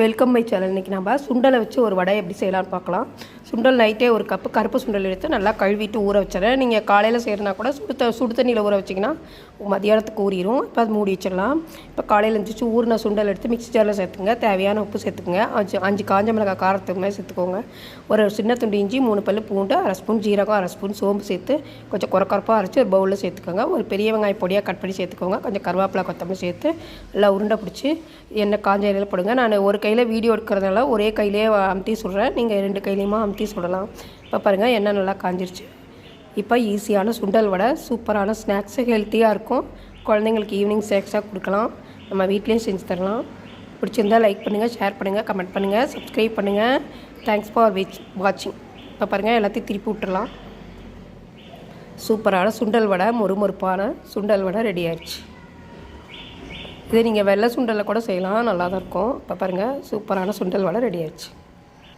Welcome my channel இன்றைக்கி நம்ம சுண்டலை வச்சு ஒரு வடை எப்படி செய்யலாம்னு பார்க்கலாம். சுண்டல் நைட்டே ஒரு கப்பு கருப்பு சுண்டல் எடுத்து நல்லா கழுவிட்டு ஊற வச்சிடறேன். நீங்கள் காலையில் செய்கிறனா கூட சுடு சுடு தண்ணியில் ஊற வச்சிங்கன்னா மதியானத்துக்கு ஊறிடும் இப்போ அது மூடி வச்சிடலாம். இப்போ காலையில் எழுந்திரிச்சு ஊறின சுண்டல் எடுத்து மிக்ஸி ஜாரில் சேர்த்துங்க. தேவையான உப்பு சேர்த்துக்குங்க. அஞ்சு அஞ்சு காஞ்ச மிளகாய் காரத்துக்கு சேர்த்துக்கோங்க. ஒரு சின்ன துண்டு இஞ்சி மூணு பல்லு பூண்டு அரை ஸ்பூன் ஜீரகம் அரை ஸ்பூன் சோம்பு சேர்த்து கொஞ்சம் குறக்குறப்பாக அரைச்சி ஒரு பவுலில் சேர்த்துக்கோங்க. ஒரு பெரிய வெங்காயம் பொடியாக கட் பண்ணி சேர்த்துக்கோங்க. கொஞ்சம் கருவேப்பிலை கொத்தமல்லி சேர்த்து நல்லா உருண்டை பிடிச்சி எண்ணெய் காஞ்ச எண்ணெயில் போடுங்க. நான் ஒரு கையில் வீடியோ எடுக்கிறதுனால ஒரே கையிலே அமுத்தி சொல்கிறேன் நீங்கள் ரெண்டு கையிலையுமா அமுத்தி சுடலாம் இப்போ பாருங்கள் எண்ணெய் நல்லா காஞ்சிருச்சு. இப்போ ஈஸியான சுண்டல் வடை சூப்பரான ஸ்நாக்ஸு ஹெல்த்தியாக இருக்கும். குழந்தைங்களுக்கு ஈவினிங் ஸ்நாக்ஸாக கொடுக்கலாம். நம்ம வீட்லேயும் செஞ்சு தரலாம். பிடிச்சிருந்தா லைக் பண்ணுங்கள் ஷேர் பண்ணுங்கள் கமெண்ட் பண்ணுங்கள் சப்ஸ்கிரைப் பண்ணுங்கள் தேங்க்ஸ் ஃபார் வெச் வாட்சிங் இப்போ பாருங்கள் எல்லாத்தையும் திருப்பி விட்டுடலாம் சூப்பரான சுண்டல் வடை மொறுமொறுப்பான சுண்டல் வடை ரெடி ஆயிடுச்சு. இதே நீங்கள் வெள்ளை சுண்டலில் கூட செய்யலாம் நல்லா தான் இருக்கும். இப்போ பாருங்கள் சூப்பரான சுண்டல் வடை ரெடி ஆயிடுச்சு.